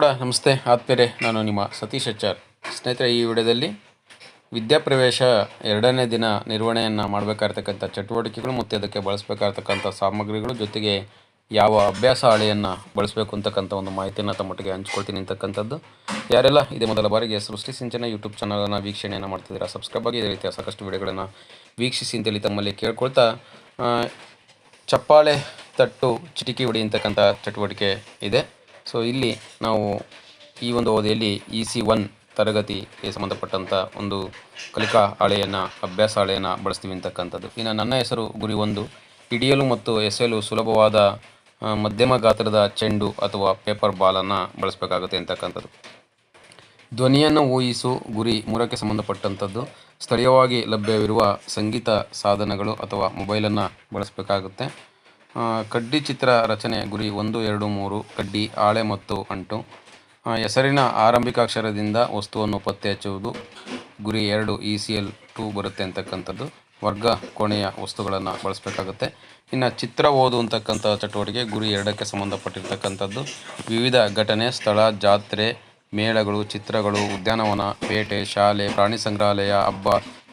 ಕೂಡ ನಮಸ್ತೆ ಆತ್ಮೀರೆ ನಾನು ನಿಮ್ಮ ಸತೀಶ್ ಅಚ್ಚಾರ್ ಸ್ನೇಹಿತರೆ, ಈ ವಿಡಿಯೋದಲ್ಲಿ ವಿದ್ಯಾಪ್ರವೇಶ ಎರಡನೇ ದಿನ ನಿರ್ವಹಣೆಯನ್ನು ಮಾಡಬೇಕಾಗಿರ್ತಕ್ಕಂಥ ಚಟುವಟಿಕೆಗಳು ಮತ್ತು ಅದಕ್ಕೆ ಬಳಸಬೇಕಾಗಿರ್ತಕ್ಕಂಥ ಸಾಮಗ್ರಿಗಳು ಜೊತೆಗೆ ಯಾವ ಅಭ್ಯಾಸ ಹಳೆಯನ್ನು ಬಳಸಬೇಕು ಅಂತಕ್ಕಂಥ ಒಂದು ಮಾಹಿತಿಯನ್ನು ತಮ್ಮೊಟ್ಟಿಗೆ ಹಂಚ್ಕೊಳ್ತೀನಿ ಅಂತಕ್ಕಂಥದ್ದು. ಯಾರೆಲ್ಲ ಇದೇ ಮೊದಲ ಬಾರಿಗೆ ಸೃಷ್ಟಿ ಸಿಂಚನ ಯೂಟ್ಯೂಬ್ ಚಾನಲನ್ನು ವೀಕ್ಷಣೆಯನ್ನು ಮಾಡ್ತಿದ್ದೀರಾ, ಸಬ್ಸ್ಕ್ರೈಬ್ ಆಗಿ ಇದೇ ರೀತಿಯ ಸಾಕಷ್ಟು ವಿಡಿಯೋಗಳನ್ನು ವೀಕ್ಷಿಸಿ ಅಂತೇಳಿ ತಮ್ಮಲ್ಲಿ ಕೇಳ್ಕೊಳ್ತಾ ಚಪ್ಪಾಳೆ ತಟ್ಟು ಚಿಟಿಕಿ ಹೊಡಿ ಅಂತಕ್ಕಂಥ ಚಟುವಟಿಕೆ ಇದೆ. ಸೊ ಇಲ್ಲಿ ನಾವು ಈ ಒಂದು ಅವಧಿಯಲ್ಲಿ ಇ ಸಿ ಒನ್ ತರಗತಿಗೆ ಸಂಬಂಧಪಟ್ಟಂಥ ಒಂದು ಕಲಿಕಾ ಹಾಳೆಯನ್ನು, ಅಭ್ಯಾಸ ಹಾಳೆಯನ್ನು ಬಳಸ್ತೀವಿ ಅಂತಕ್ಕಂಥದ್ದು. ಇನ್ನು ನನ್ನ ಹೆಸರು ಗುರಿ ಒಂದು. ಹಿಡಿಯಲು ಮತ್ತು ಎಸೆಯಲು ಸುಲಭವಾದ ಮಧ್ಯಮ ಗಾತ್ರದ ಚೆಂಡು ಅಥವಾ ಪೇಪರ್ ಬಾಲನ್ನು ಬಳಸಬೇಕಾಗುತ್ತೆ ಅಂತಕ್ಕಂಥದ್ದು. ಧ್ವನಿಯನ್ನು ಊಹಿಸು ಗುರಿ ಮೂರಕ್ಕೆ ಸಂಬಂಧಪಟ್ಟಂಥದ್ದು. ಸ್ಥಳೀಯವಾಗಿ ಲಭ್ಯವಿರುವ ಸಂಗೀತ ಸಾಧನಗಳು ಅಥವಾ ಮೊಬೈಲನ್ನು ಬಳಸಬೇಕಾಗುತ್ತೆ. ಕಡ್ಡಿ ಚಿತ್ರ ರಚನೆ ಗುರಿ ಒಂದು, ಎರಡು, ಮೂರು, ಕಡ್ಡಿ, ಆಳೆ ಮತ್ತು ಅಂಟು. ಹೆಸರಿನ ಆರಂಭಿಕ ಅಕ್ಷರದಿಂದ ವಸ್ತುವನ್ನು ಪತ್ತೆ ಹಚ್ಚುವುದು ಗುರಿ ಎರಡು ಇ ಸಿ ಎಲ್ ಟು ಬರುತ್ತೆ ಅಂತಕ್ಕಂಥದ್ದು. ವರ್ಗ ಕೋಣೆಯ ವಸ್ತುಗಳನ್ನು ಬಳಸಬೇಕಾಗುತ್ತೆ. ಇನ್ನು ಚಿತ್ರ ಓದು ಅಂತಕ್ಕಂಥ ಚಟುವಟಿಕೆ ಗುರಿ ಎರಡಕ್ಕೆ ಸಂಬಂಧಪಟ್ಟಿರ್ತಕ್ಕಂಥದ್ದು. ವಿವಿಧ ಘಟನೆ, ಸ್ಥಳ, ಜಾತ್ರೆ, ಮೇಳಗಳು, ಚಿತ್ರಗಳು, ಉದ್ಯಾನವನ, ಪೇಟೆ, ಶಾಲೆ, ಪ್ರಾಣಿ ಸಂಗ್ರಹಾಲಯ, ಹಬ್ಬ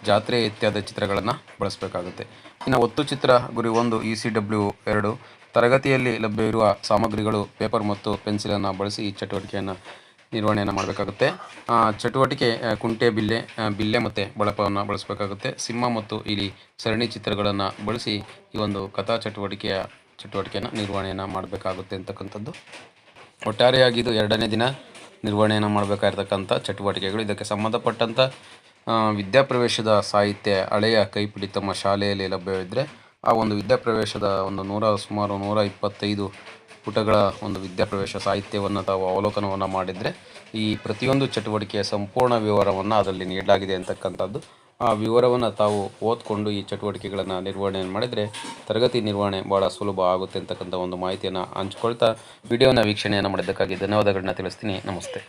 ಜಾತ್ರೆ ಇತ್ಯಾದಿ ಚಿತ್ರಗಳನ್ನು ಬಳಸಬೇಕಾಗುತ್ತೆ. ಇನ್ನು ಒತ್ತು ಚಿತ್ರ ಗುರಿ ಒಂದು ಇ ಸಿ ಡಬ್ಲ್ಯೂ ಎರಡು. ತರಗತಿಯಲ್ಲಿ ಲಭ್ಯವಿರುವ ಸಾಮಗ್ರಿಗಳು, ಪೇಪರ್ ಮತ್ತು ಪೆನ್ಸಿಲನ್ನು ಬಳಸಿ ಈ ಚಟುವಟಿಕೆಯನ್ನು ನಿರ್ವಹಣೆಯನ್ನು ಮಾಡಬೇಕಾಗುತ್ತೆ. ಚಟುವಟಿಕೆ ಕುಂಟೆ, ಬಿಲ್ಲೆ ಬಿಲ್ಲೆ ಮತ್ತು ಬಳಪವನ್ನು ಬಳಸಬೇಕಾಗುತ್ತೆ. ಸಿಂಹ ಮತ್ತು ಇಲಿ ಸರಣಿ ಚಿತ್ರಗಳನ್ನು ಬಳಸಿ ಈ ಒಂದು ಕಥಾ ಚಟುವಟಿಕೆಯ ಚಟುವಟಿಕೆಯನ್ನು ನಿರ್ವಹಣೆಯನ್ನು ಮಾಡಬೇಕಾಗುತ್ತೆ ಅಂತಕ್ಕಂಥದ್ದು. ಒಟ್ಟಾರೆಯಾಗಿ ಇದು ಎರಡನೇ ದಿನ ನಿರ್ವಹಣೆಯನ್ನು ಮಾಡಬೇಕಾಗಿರ್ತಕ್ಕಂಥ ಚಟುವಟಿಕೆಗಳು. ಇದಕ್ಕೆ ಸಂಬಂಧಪಟ್ಟಂಥ ವಿದ್ಯಾಪ್ರವೇಶದ ಸಾಹಿತ್ಯ ಹಳೆಯ ಕೈಪಿಡಿ ತಮ್ಮ ಶಾಲೆಯಲ್ಲಿ ಲಭ್ಯವಿದ್ದರೆ ಆ ಒಂದು ವಿದ್ಯಾಪ್ರವೇಶದ ಒಂದು ನೂರ ಸುಮಾರು ನೂರ ಇಪ್ಪತ್ತೈದು ಪುಟಗಳ ಒಂದು ವಿದ್ಯಾಪ್ರವೇಶ ಸಾಹಿತ್ಯವನ್ನು ತಾವು ಅವಲೋಕನವನ್ನು ಮಾಡಿದರೆ ಈ ಪ್ರತಿಯೊಂದು ಚಟುವಟಿಕೆಯ ಸಂಪೂರ್ಣ ವಿವರವನ್ನು ಅದರಲ್ಲಿ ನೀಡಲಾಗಿದೆ ಅಂತಕ್ಕಂಥದ್ದು. ಆ ವಿವರವನ್ನು ತಾವು ಓದ್ಕೊಂಡು ಈ ಚಟುವಟಿಕೆಗಳನ್ನು ನಿರ್ವಹಣೆ ಮಾಡಿದರೆ ತರಗತಿ ನಿರ್ವಹಣೆ ಭಾಳ ಸುಲಭ ಆಗುತ್ತೆ ಅಂತಕ್ಕಂಥ ಒಂದು ಮಾಹಿತಿಯನ್ನು ಹಂಚ್ಕೊಳ್ತಾ ವಿಡಿಯೋನ ವೀಕ್ಷಣೆಯನ್ನು ಮಾಡಿದ್ದಕ್ಕಾಗಿ ಧನ್ಯವಾದಗಳನ್ನ ತಿಳಿಸ್ತೀನಿ. ನಮಸ್ತೆ.